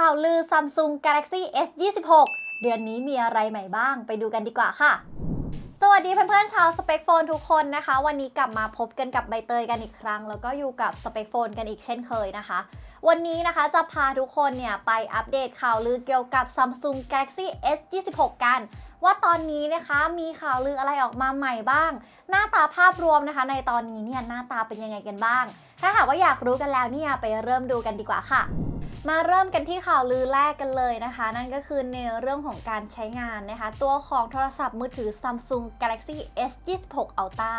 ข่าวลือ Samsung Galaxy S26 เดือนนี้มีอะไรใหม่บ้าง ไปดูกันดีกว่าค่ะ สวัสดีเพื่อนๆชาวสเปคโฟนทุกคนนะคะ วันนี้กลับมาพบกันกับใบเตยกันอีกครั้ง แล้วก็อยู่กับสเปคโฟนกันอีกเช่นเคยนะคะ วันนี้นะคะจะพาทุกคนเนี่ยไปอัปเดตข่าวลือเกี่ยวกับ Samsung Galaxy S26 กันว่าตอนนี้นะคะมีข่าวลืออะไรออกมาใหม่บ้าง หน้าตาภาพรวมนะคะ ในตอนนี้เนี่ยหน้าตาเป็นยังไงกันบ้าง ถ้าหากว่าอยากรู้กันแล้วเนี่ยไปเริ่มดูกันดีกว่าค่ะ มาเริ่มกันที่ข่าวลือแรกกันเลยนะคะ นั่นก็คือในเรื่องของการใช้งานนะคะ ตัวของโทรศัพท์มือถือ Samsung Galaxy S26 Ultra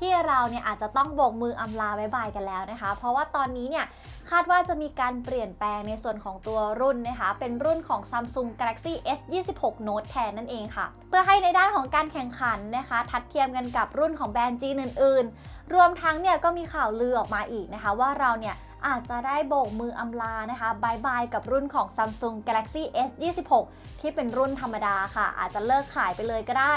ที่เราเนี่ยอาจจะต้องโบกมืออำลาบายบายกันแล้วนะคะ เพราะว่าตอนนี้เนี่ยคาดว่าจะมีการเปลี่ยนแปลงในส่วนของตัวรุ่นนะคะ เป็นรุ่นของ Samsung Galaxy S26 Note แทนนั่นเองค่ะ เพื่อให้ในด้านของการแข่งขันนะคะ ทัดเทียมกันกับรุ่นของแบรนด์จีนอื่น ๆ รวมทั้งเนี่ยก็มีข่าวลือออกมาอีกนะคะ ว่าเราเนี่ยอาจจะได้โบกมืออำลานะคะบายบายกับรุ่นของ Samsung Galaxy S26 ที่เป็นรุ่นธรรมดาค่ะ อาจจะเลิกขายไปเลยก็ได้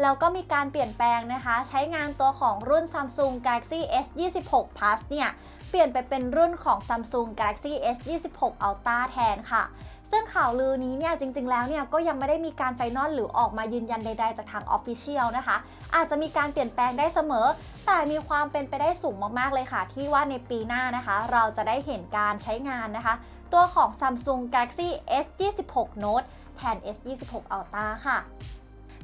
แล้วก็มีการเปลี่ยนแปลงนะคะ ใช้งานตัวของรุ่น Samsung Galaxy S26 Plus เนี่ย เปลี่ยนไปเป็นรุ่นของ Samsung Galaxy S26 Ultra แทนค่ะ ซึ่งข่าวลือนี้เนี่ยจริง ๆ แล้วเนี่ยก็ยังไม่ได้มีการไฟนอลหรือออกมายืนยันใด ๆ จากทางออฟฟิเชียลนะคะ อาจจะมีการเปลี่ยนแปลงได้เสมอ แต่มีความเป็นไปได้สูงมากๆเลยค่ะ ที่ว่าในปีหน้านะคะ เราจะได้เห็นการใช้งานนะคะ ตัวของ Samsung Galaxy S26 Note แทน S26 Ultra ค่ะ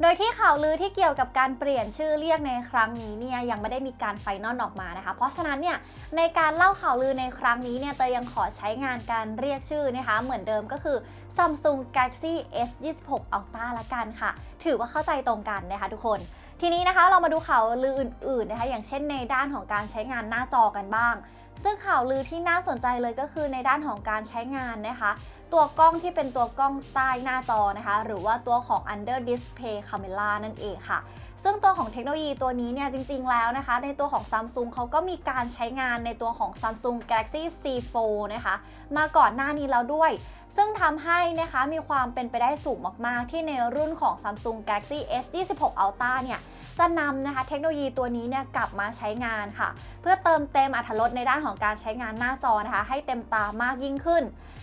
โดยที่ข่าวลือที่เกี่ยวกับการเปลี่ยนชื่อเรียกในครั้งนี้เนี่ยยังไม่ได้มีการไฟนอลออกมานะคะ เพราะฉะนั้นเนี่ยในการเล่าข่าวลือในครั้งนี้เนี่ยเตยยังขอใช้งานการเรียกชื่อนะคะ เหมือนเดิมก็คือ Samsung Galaxy S26 Ultra ละกันค่ะ ถือว่าเข้าใจตรงกันนะคะทุกคนทีนี้นะคะเรามาดูข่าวลืออื่นๆนะคะอย่างเช่นในด้านของการใช้งานหน้าจอกันบ้าง ซึ่งข่าวลือที่น่าสนใจเลยก็คือในด้านของการใช้งานนะคะ ตัวกล้องที่เป็นตัวกล้องใต้หน้าจอนะคะ หรือว่าตัวของ under display camera นั่นเองค่ะซึ่งตัวของเทคโนโลยีตัวนี้เนี่ยจริงๆแล้วนะคะ ในตัวของ Samsung เขาก็มีการใช้งานในตัวของ Samsung Galaxy C4 นะคะมาก่อนหน้านี้แล้วด้วย ซึ่งทำให้นะคะมีความเป็นไปได้สูงมากๆ ที่ในรุ่นของ Samsung Galaxy S26 Ultra เนี่ย จะนำนะคะเทคโนโลยีตัวนี้เนี่ยกลับมาใช้งานค่ะ เพื่อเติมเต็มอรรถรสในด้านของการใช้งานหน้าจอนะคะ ให้เต็มตามากยิ่งขึ้น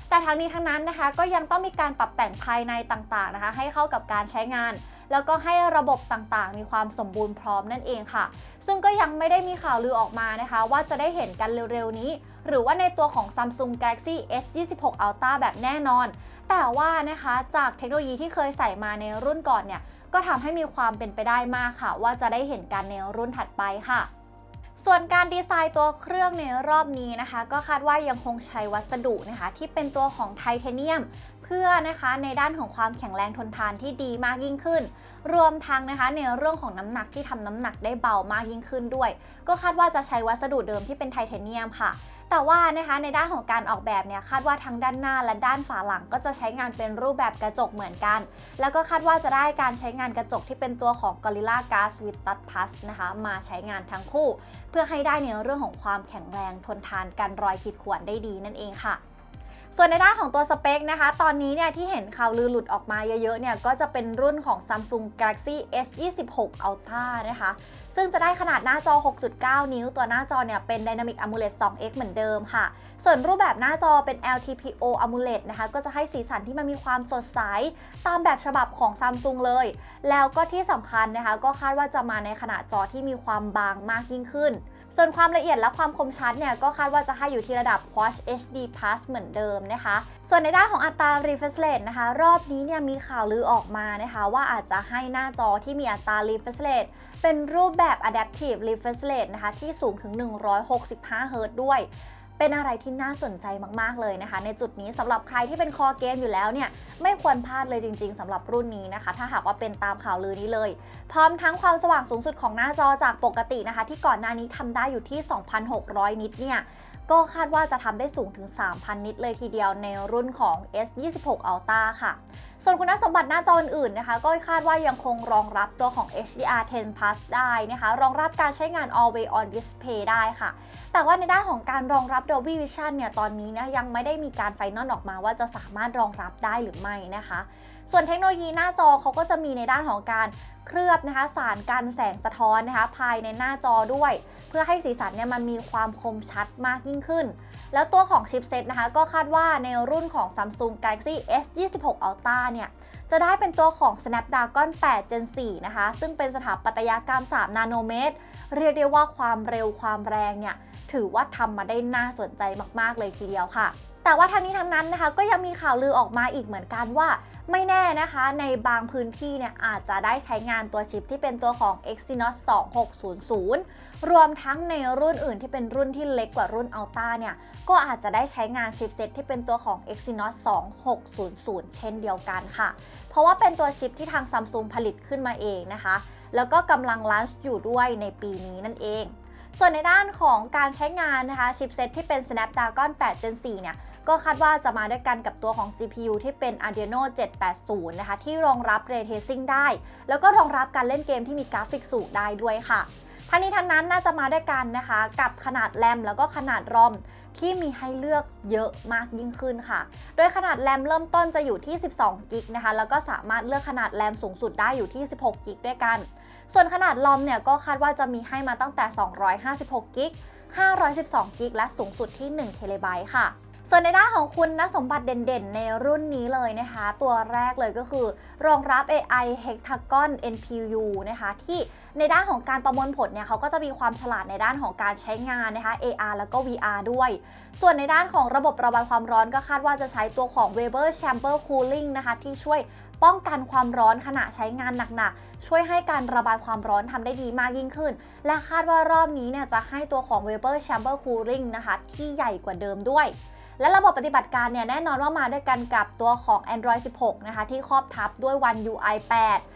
แต่ทั้งนี้ทั้งนั้นนะคะก็ยังต้องมีการปรับแต่งภายในต่างๆนะคะ ให้เข้ากับการใช้งานแล้วก็ให้ระบบต่างๆ มีความสมบูรณ์พร้อมนั่นเองค่ะ ซึ่งก็ยังไม่ได้มีข่าวลือออกมานะคะ ว่าจะได้เห็นกันเร็วๆ นี้ หรือว่าในตัวของ Samsung Galaxy S26 Ultra แบบแน่นอน แต่ว่านะคะจากเทคโนโลยีที่เคยใส่มาในรุ่นก่อนเนี่ย ก็ทำให้มีความเป็นไปได้มากค่ะ ว่าจะได้เห็นกันในรุ่นถัดไปค่ะส่วนการดีไซน์ตัวเครื่องในรอบนี้นะคะ ก็คาดว่ายังคงใช้วัสดุนะคะ ที่เป็นตัวของไทเทเนียม เพื่อนะคะในด้านของความแข็งแรงทนทานที่ดีมากยิ่งขึ้น รวมทั้งนะคะในเรื่องของน้ำหนักที่ทำน้ำหนักได้เบามากยิ่งขึ้นด้วย ก็คาดว่าจะใช้วัสดุเดิมที่เป็นไทเทเนียมค่ะแต่ว่านะคะในด้านของการออกแบบเนี่ยคาดว่าทั้งด้านหน้าและด้านฝาหลังก็จะใช้งานเป็นรูปแบบกระจกเหมือนกัน แล้วก็คาดว่าจะได้การใช้งานกระจกที่เป็นตัวของ Gorilla Glass with Touch Plus นะคะมาใช้งานทั้งคู่ เพื่อให้ได้ในเรื่องของความแข็งแรงทนทานกันรอยขีดข่วนได้ดีนั่นเองค่ะ ส่วนในด้านของตัวสเปคนะคะ ตอนนี้เนี่ยที่เห็นข่าวลือหลุดออกมาเยอะๆเนี่ยก็จะเป็นรุ่นของ Samsung Galaxy S26 Ultra นะคะ ซึ่งจะได้ขนาดหน้าจอ 6.9 นิ้ว ตัวหน้าจอเนี่ยเป็น Dynamic AMOLED 2X เหมือนเดิมค่ะ ส่วนรูปแบบหน้าจอเป็น LTPO AMOLED นะคะ ก็จะให้สีสันที่มันมีความสดใส ตามแบบฉบับของ Samsung เลย แล้วก็ที่สำคัญนะคะ ก็คาดว่าจะมาในขนาดจอที่มีความบางมากยิ่งขึ้น ส่วนความละเอียดและความคมชัดเนี่ยก็คาดว่าจะให้อยู่ที่ระดับ Quad HD Plus เหมือนเดิมนะคะ ส่วนในด้านของอัตรา refresh rate นะคะ รอบนี้เนี่ยมีข่าวลือออกมานะคะ ว่าอาจจะให้หน้าจอที่มีอัตรา refresh rate เป็นรูปแบบ adaptive refresh rate นะคะ ที่สูงถึง 165 Hz ด้วย เป็นอะไรที่น่าสนใจมากๆเลยนะคะ ในจุดนี้สำหรับใครที่เป็นคอเกมอยู่แล้วเนี่ยไม่ควรพลาดเลยจริง ๆสำหรับรุ่นนี้นะคะ ถ้าหากว่าเป็นตามข่าวลือนี้เลย พร้อมทั้งความสว่างสูงสุดของหน้าจอจากปกตินะคะ ที่ก่อนหน้านี้ทำได้อยู่ที่ 2,600 นิตเนี่ยก็คาดว่าจะทำได้สูงถึง 3,000 นิตเลยทีเดียวในรุ่นของ S26 Ultra ค่ะ ส่วนคุณสมบัติหน้าจออื่นๆนะคะ ก็คาดว่ายังคงรองรับตัวของ HDR10 Plus ได้นะคะ รองรับการใช้งาน Always on Display ได้ค่ะ แต่ว่าในด้านของการรองรับ Dolby Vision เนี่ยตอนนี้นะยังไม่ได้มีการไฟนอลออกมาว่าจะสามารถรองรับได้หรือไม่นะคะ ส่วนเทคโนโลยีหน้าจอเขาก็จะมีในด้านของการเคลือบนะคะ สารกันแสงสะท้อนนะคะ ภายในหน้าจอด้วย เพื่อให้สีสันเนี่ยมันมีความคมชัดมากยิ่งยิ่งขึ้น แล้วตัวของชิปเซตนะคะ ก็คาดว่าในรุ่นของ Samsung Galaxy S26 Ultra เนี่ยจะได้เป็นตัวของ Snapdragon 8 Gen 4 นะคะ ซึ่งเป็นสถาปัตยกรรม 3 นาโนเมตร เรียกได้ว่าความเร็วความแรงเนี่ย ถือว่าทำมาได้น่าสนใจมากๆเลยทีเดียวค่ะ แต่ว่าทั้งนี้ทั้งนั้นนะคะ ก็ยังมีข่าวลือออกมาอีกเหมือนกันว่าไม่แน่นะคะ ในบางพื้นที่เนี่ยอาจจะได้ใช้งานตัวชิปที่เป็นตัวของ Exynos 2600 รวมทั้งในรุ่นอื่นที่เป็นรุ่นที่เล็กกว่ารุ่น Ultra เนี่ย ก็อาจจะได้ใช้งานชิปเซ็ตที่เป็นตัวของ Exynos 2600 เช่นเดียวกันค่ะ เพราะว่าเป็นตัวชิปที่ทาง Samsung ผลิตขึ้นมาเองนะคะ แล้วก็กำลังลันช์อยู่ด้วยในปีนี้นั่นเอง ส่วนในด้านของการใช้งานนะคะชิปเซ็ตที่เป็น Snapdragon 8 Gen 4 เนี่ยก็คาดว่าจะมาด้วยกันกับตัวของ GPU ที่เป็น Adreno 780 นะคะ ที่รองรับ Ray Tracing ได้ แล้วก็รองรับการเล่นเกมที่มีกราฟิกสูงได้ด้วยค่ะทั้งนี้ทั้งนั้นน่าจะมาด้วยกันนะคะ กับขนาดแรมแล้วก็ขนาดรอมที่มีให้เลือกเยอะมากยิ่งขึ้นค่ะ โดยขนาดแรมเริ่มต้นจะอยู่ที่ 12 กิกนะคะ แล้วก็สามารถเลือกขนาดแรมสูงสุดได้อยู่ที่ 16 กิกด้วยกัน ส่วนขนาดลอมเนี่ยก็คาดว่าจะมีให้มาตั้งแต่ 256กิก512กิกและสูงสุดที่1เทเลไบต์ค่ะส่วนในด้านของคุณสมบัติเด่นๆ ในรุ่นนี้เลยนะคะ ตัวแรกเลยก็คือรองรับ AI Hexagon NPU นะคะที่ในด้านของการประมวลผลเนี่ยเขาก็จะมีความฉลาดในด้านของการใช้งานนะคะ AR แล้วก็ VR ด้วย ส่วนในด้านของระบบระบายความร้อนก็คาดว่าจะใช้ตัวของ Weber Chamber Cooling นะคะที่ช่วย ป้องกันความร้อนขณะใช้งานหนักๆ ช่วยให้การระบายความร้อนทำได้ดีมากยิ่งขึ้น และคาดว่ารอบนี้เนี่ยจะให้ตัวของ Weber Chamber Cooling นะคะ ที่ใหญ่กว่าเดิมด้วยและระบบปฏิบัติการเนี่ยแน่นอนว่ามาด้วยกันกับตัวของ Android 16 นะคะ ที่ครอบทับด้วย One UI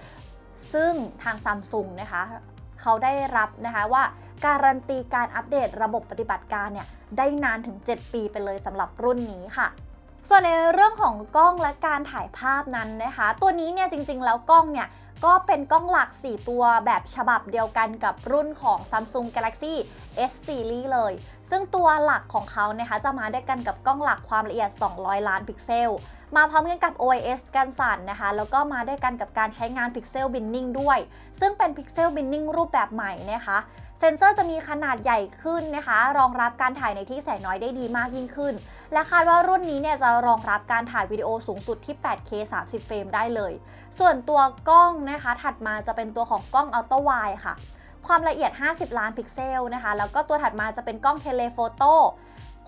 8 ซึ่งทาง Samsung นะคะ เขาได้รับนะคะว่าการันตีการอัปเดตระบบปฏิบัติการเนี่ย ได้นานถึง 7 ปีไปเลยสำหรับรุ่นนี้ค่ะ ส่วนในเรื่องของกล้องและการถ่ายภาพนั้นนะคะ ตัวนี้เนี่ยจริงๆ แล้วกล้องเนี่ยก็เป็นกล้องหลัก 4 ตัวแบบฉบับเดียวกันกับรุ่นของ Samsung Galaxy S Series เลย ซึ่งตัวหลักของเขานะคะจะมาด้วยกันกับกล้องหลักความละเอียด 200 ล้านพิกเซล มาพร้อมกันกับ OIS กันสั่นนะคะ แล้วก็มาด้วยกันกับการใช้งาน Pixel Binning ด้วย ซึ่งเป็น Pixel Binning รูปแบบใหม่นะคะเซนเซอร์จะมีขนาดใหญ่ขึ้นนะคะ รองรับการถ่ายในที่แสงน้อยได้ดีมากยิ่งขึ้น และคาดว่ารุ่นนี้เนี่ยจะรองรับการถ่ายวิดีโอสูงสุดที่ 8K 30 เฟรมได้เลย ส่วนตัวกล้องนะคะถัดมาจะเป็นตัวของกล้อง Ultra Wide ค่ะ ความละเอียด 50 ล้านพิกเซลนะคะ แล้วก็ตัวถัดมาจะเป็นกล้องเทเลโฟโต้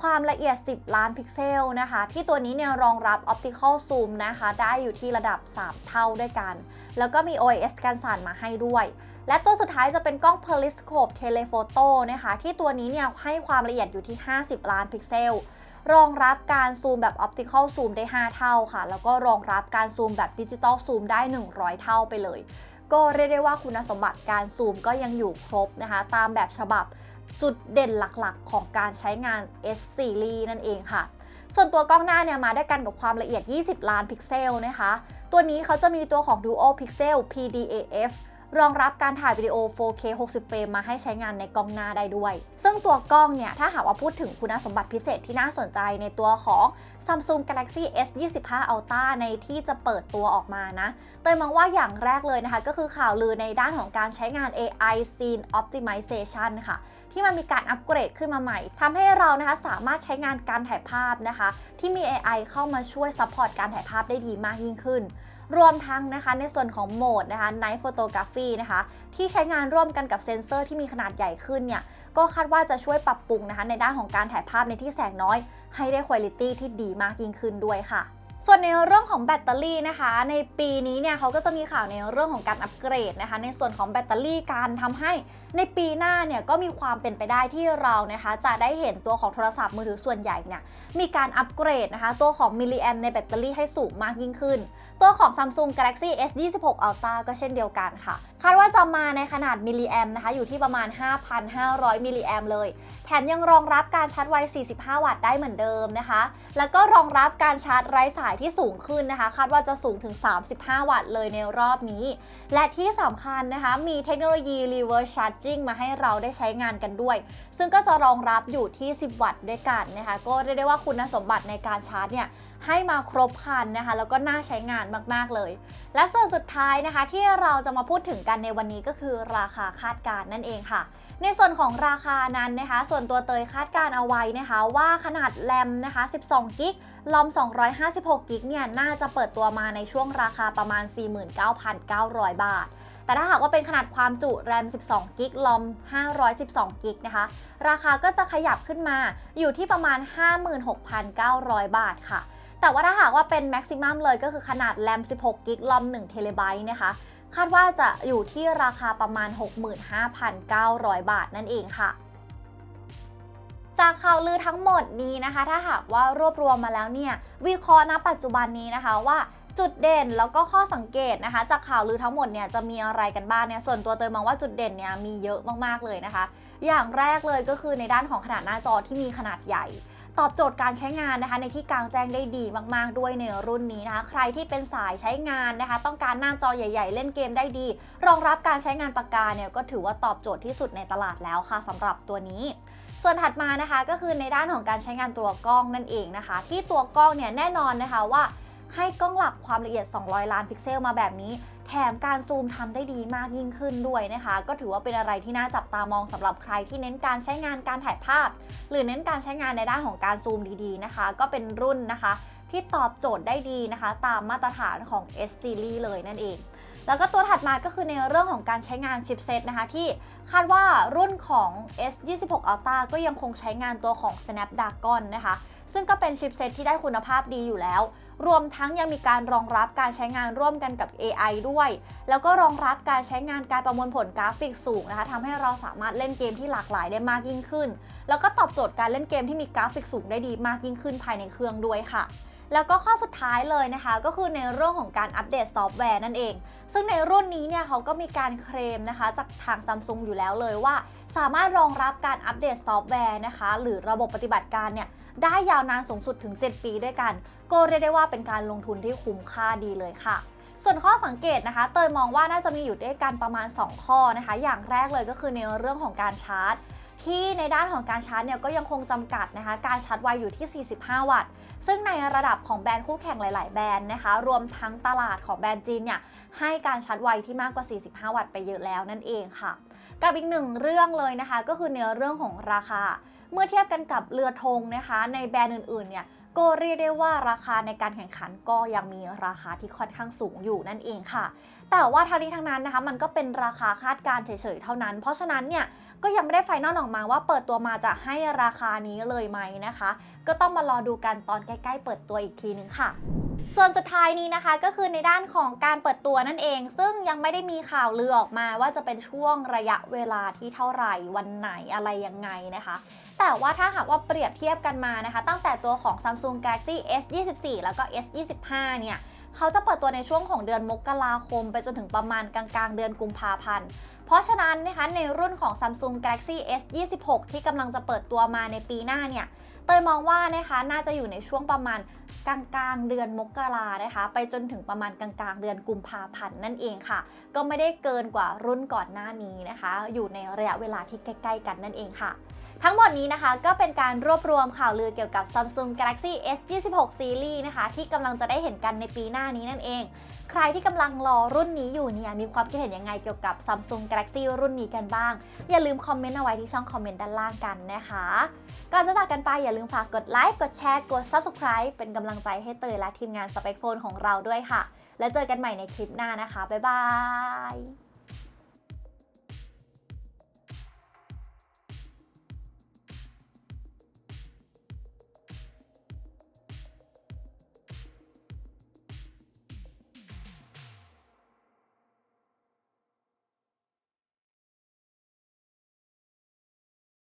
ความละเอียด 10 ล้านพิกเซลนะคะ ที่ตัวนี้เนี่ยรองรับ Optical Zoom นะคะ ได้อยู่ที่ระดับ 3 เท่าด้วยกัน แล้วก็มี OIS กันสั่นมาให้ด้วย และตัวสุดท้ายจะเป็นกล้อง Periscope Telephoto นะคะ ที่ตัวนี้เนี่ยให้ความละเอียดอยู่ที่ 50 ล้านพิกเซล รองรับการซูมแบบ Optical Zoom ได้ 5 เท่าค่ะ แล้วก็รองรับการซูมแบบ Digital Zoom ได้ 100 เท่าไปเลย ก็เรียกได้ว่าคุณสมบัติการซูมก็ยังอยู่ครบนะคะ ตามแบบฉบับจุดเด่นหลักๆ ของการใช้งาน S Series นั่นเองค่ะ ส่วนตัวกล้องหน้าเนี่ยมาด้วยกันกับความละเอียด 20 ล้านพิกเซลนะคะ ตัวนี้เขาจะมีตัวของ Dual Pixel PDAF รองรับการถ่ายวิดีโอ 4K 60 เฟรมมาให้ใช้งานในกล้องหน้าได้ด้วย ซึ่งตัวกล้องเนี่ย ถ้าหากว่าพูดถึงคุณสมบัติพิเศษที่น่าสนใจในตัวของ Samsung Galaxy S25 Ultra ในที่จะเปิดตัวออกมานะ เตยมองว่าอย่างแรกเลยนะคะ ก็คือข่าวลือในด้านของการใช้งาน AI Scene Optimization ค่ะ ที่มันมีการอัปเกรดขึ้นมาใหม่ ทำให้เรานะคะสามารถใช้งานการถ่ายภาพนะคะ ที่มี AI เข้ามาช่วยซัพพอร์ตการถ่ายภาพได้ดีมากยิ่งขึ้น รวมทั้งนะคะในส่วนของโหมดนะคะ Night Photography นะคะ ที่ใช้งานร่วมกันกับเซ็นเซอร์ที่มีขนาดใหญ่ขึ้นเนี่ย ก็คาดว่าจะช่วยปรับปรุงนะคะ ในด้านของการถ่ายภาพในที่แสงน้อย ให้ได้คุณภาพที่ดีมากยิ่งขึ้นด้วยค่ะส่วนในเรื่องของแบตเตอรี่นะคะ ในปีนี้เนี่ยเขาก็จะมีข่าวในเรื่องของการอัปเกรดนะคะ ในส่วนของแบตเตอรี่การทำให้ในปีหน้าเนี่ยก็มีความเป็นไปได้ที่เรานะคะ จะได้เห็นตัวของโทรศัพท์มือถือส่วนใหญ่เนี่ยมีการอัปเกรดนะคะ ตัวของมิลลิแอมในแบตเตอรี่ให้สูงมากยิ่งขึ้น ตัวของ Samsung Galaxy S26 Ultra ก็เช่นเดียวกันค่ะ คาดว่าจะมาในขนาดมิลลิแอมนะคะอยู่ที่ประมาณ 5,500 มิลลิแอมเลย แถมยังรองรับการชาร์จไว 45 วัตต์ได้เหมือนเดิมนะคะ แล้วก็รองรับการชาร์จไร้สายที่สูงขึ้นนะคะ คาดว่าจะสูงถึง 35 วัตต์เลยในรอบนี้ และที่สำคัญนะคะมีเทคโนโลยี reverse charging มาให้เราได้ใช้งานกันด้วย ซึ่งก็จะรองรับอยู่ที่ 10 วัตต์ด้วยกันนะคะ ก็เรียกได้ว่าคุณสมบัติในการชาร์จเนี่ยให้มาครบคันนะคะ แล้วก็น่าใช้งานมาก ๆ เลย และส่วนสุดท้ายนะคะ ที่เราจะมาพูดถึงกันในวันนี้ก็คือราคาคาดการณ์นั่นเองค่ะ ในส่วนของราคานั้นนะคะ ส่วนตัวเตยคาดการณ์เอาไว้นะคะ ว่าขนาดแรมนะคะ 12 กิกลอม 256 กิกเนี่ยน่าจะเปิดตัวมาในช่วงราคาประมาณ 49,900 บาทแต่ถ้าหากว่าเป็นขนาดความจุแรม 12 กิก ลอม 512 กิกนะคะ ราคาก็จะขยับขึ้นมาอยู่ที่ประมาณ 56,900 บาทค่ะ แต่ว่าถ้าหากว่าเป็นแม็กซิมัมเลยก็คือขนาดแรม 16กิกลอม1เทเลไบต์นะคะ คาดว่าจะอยู่ที่ราคาประมาณ 65,900 บาทนั่นเองค่ะ จากข่าวลือทั้งหมดนี้นะคะ ถ้าหากว่ารวบรวมมาแล้วเนี่ย วิเคราะห์ณปัจจุบันนี้นะคะว่าจุดเด่นแล้วก็ข้อสังเกตนะคะ จากข่าวลือทั้งหมดเนี่ยจะมีอะไรกันบ้างเนี่ยส่วนตัวเตยมองว่าจุดเด่นเนี่ยมีเยอะมากๆเลยนะคะ อย่างแรกเลยก็คือในด้านของขนาดหน้าจอที่มีขนาดใหญ่ ตอบโจทย์การใช้งานนะคะ ในที่กลางแจ้งได้ดีมากๆด้วยในรุ่นนี้นะคะ ใครที่เป็นสายใช้งานนะคะ ต้องการหน้าจอใหญ่ ๆ เล่นเกมได้ดี รองรับการใช้งานปากกาเนี่ยก็ถือว่าตอบโจทย์ที่สุดในตลาดแล้วค่ะสำหรับตัวนี้ส่วนถัดมานะคะก็คือในด้านของการใช้งานตัวกล้องนั่นเองนะคะ ที่ตัวกล้องเนี่ยแน่นอนนะคะว่าให้กล้องหลักความละเอียด 200 ล้านพิกเซลมาแบบนี้ แถมการซูมทำได้ดีมากยิ่งขึ้นด้วยนะคะ ก็ถือว่าเป็นอะไรที่น่าจับตามองสำหรับใครที่เน้นการใช้งานการถ่ายภาพ หรือเน้นการใช้งานในด้านของการซูมดีๆนะคะ ก็เป็นรุ่นนะคะ ที่ตอบโจทย์ได้ดีนะคะ ตามมาตรฐานของ S Series เลยนั่นเองแล้วก็ตัวถัดมาก็คือในเรื่องของการใช้งานชิปเซตนะคะ ที่คาดว่ารุ่นของ S26 Ultra ก็ยังคงใช้งานตัวของ Snapdragon นะคะ ซึ่งก็เป็นชิปเซตที่ได้คุณภาพดีอยู่แล้ว รวมทั้งยังมีการรองรับการใช้งานร่วมกันกับ AI ด้วย แล้วก็รองรับการใช้งานการประมวลผลกราฟิกสูงนะคะทำให้เราสามารถเล่นเกมที่หลากหลายได้มากยิ่งขึ้น แล้วก็ตอบโจทย์การเล่นเกมที่มีกราฟิกสูงได้ดีมากยิ่งขึ้นภายในเครื่องด้วยค่ะ แล้วก็ข้อสุดท้ายเลยนะคะ ก็คือในเรื่องของการอัปเดตซอฟต์แวร์นั่นเอง ซึ่งในรุ่นนี้เนี่ยเขาก็มีการเคลมนะคะ จากทางซัมซุงอยู่แล้วเลยว่า สามารถรองรับการอัปเดตซอฟต์แวร์นะคะ หรือระบบปฏิบัติการเนี่ยได้ยาวนานสูงสุดถึง 7 ปีด้วยกัน ก็เรียกได้ว่าเป็นการลงทุนที่คุ้มค่าดีเลยค่ะ ส่วนข้อสังเกตนะคะ เตยมองว่าน่าจะมีอยู่ด้วยกันประมาณ 2 ข้อนะคะ อย่างแรกเลยก็คือในเรื่องของการชาร์จ ที่ในด้านของการชาร์จเนี่ยก็ยังคงจำกัดนะคะ การชาร์จไวอยู่ที่ 45 วัตต์ ซึ่งในระดับของแบรนด์คู่แข่งหลาย ๆ แบรนด์นะคะ รวมทั้งตลาดของแบรนด์จีนเนี่ยให้การชาร์จไวที่มากกว่า 45 วัตต์ไปเยอะแล้วนั่นเองค่ะ กับอีกหนึ่งเรื่องเลยนะคะ ก็คือเนื้อเรื่องของราคา เมื่อเทียบกันกับเรือธงนะคะ ในแบรนด์อื่น ๆ เนี่ย ก็เรียกได้ว่าราคาในการแข่งขันก็ยังมีราคาที่ค่อนข้างสูงอยู่นั่นเองค่ะ แต่ว่าทั้งนี้ทั้งนั้นนะคะ มันก็เป็นราคาคาดการเฉยๆเท่านั้น เพราะฉะนั้นเนี่ยก็ยังไม่ได้ไฟนอลออกมาว่าเปิดตัวมาจะให้ราคานี้เลยไหมนะคะ ก็ต้องมารอดูกันตอนใกล้ ๆ เปิดตัวอีกทีนึงค่ะ ส่วนสุดท้ายนี้นะคะก็คือในด้านของการเปิดตัวนั่นเอง ซึ่งยังไม่ได้มีข่าวลือออกมาว่าจะเป็นช่วงระยะเวลาที่เท่าไหร่วันไหนอะไรยังไงนะคะ แต่ว่าถ้าหากว่าเปรียบเทียบกันมานะคะ ตั้งแต่ตัวของ Samsung Galaxy S24 แล้วก็ S25 เนี่ยเขาจะเปิดตัวในช่วงของเดือนมกราคม ไปจนถึงประมาณกลางๆ เดือนกุมภาพันธ์ เพราะฉะนั้นนะคะในรุ่นของ Samsung Galaxy S26 ที่กำลังจะเปิดตัวมาในปีหน้าเนี่ย เตยมองว่านะคะน่าจะอยู่ในช่วงประมาณ กลางๆเดือนมกรานะคะ ไปจนถึงประมาณกลางๆ เดือนกุมภาพันธ์นั่นเองค่ะ ก็ไม่ได้เกินกว่ารุ่นก่อนหน้านี้นะคะ อยู่ในระยะเวลาที่ใกล้ ๆ กันนั่นเองค่ะ ทั้งหมดนี้นะคะก็เป็นการรวบรวมข่าวลือเกี่ยวกับ Samsung Galaxy S26 Series นะคะ ที่กำลังจะได้เห็นกันในปีหน้านี้นั่นเอง ใครที่กำลังรอรุ่นนี้อยู่เนี่ยมีความคิดเห็นยังไงเกี่ยวกับ Samsung Galaxy รุ่นนี้กันบ้าง อย่าลืมคอมเมนต์เอาไว้ที่ช่องคอมเมนต์ด้านล่างกันนะคะก่อนจะจากกันไปอย่าลืมฝากกดไลค์กดแชร์กด Subscribe เป็นกำำลังใจให้เตยและทีมงานสเปกโฟนของเราด้วยค่ะ แล้วเจอกันใหม่ในคลิปหน้านะคะ บ๊ายบาย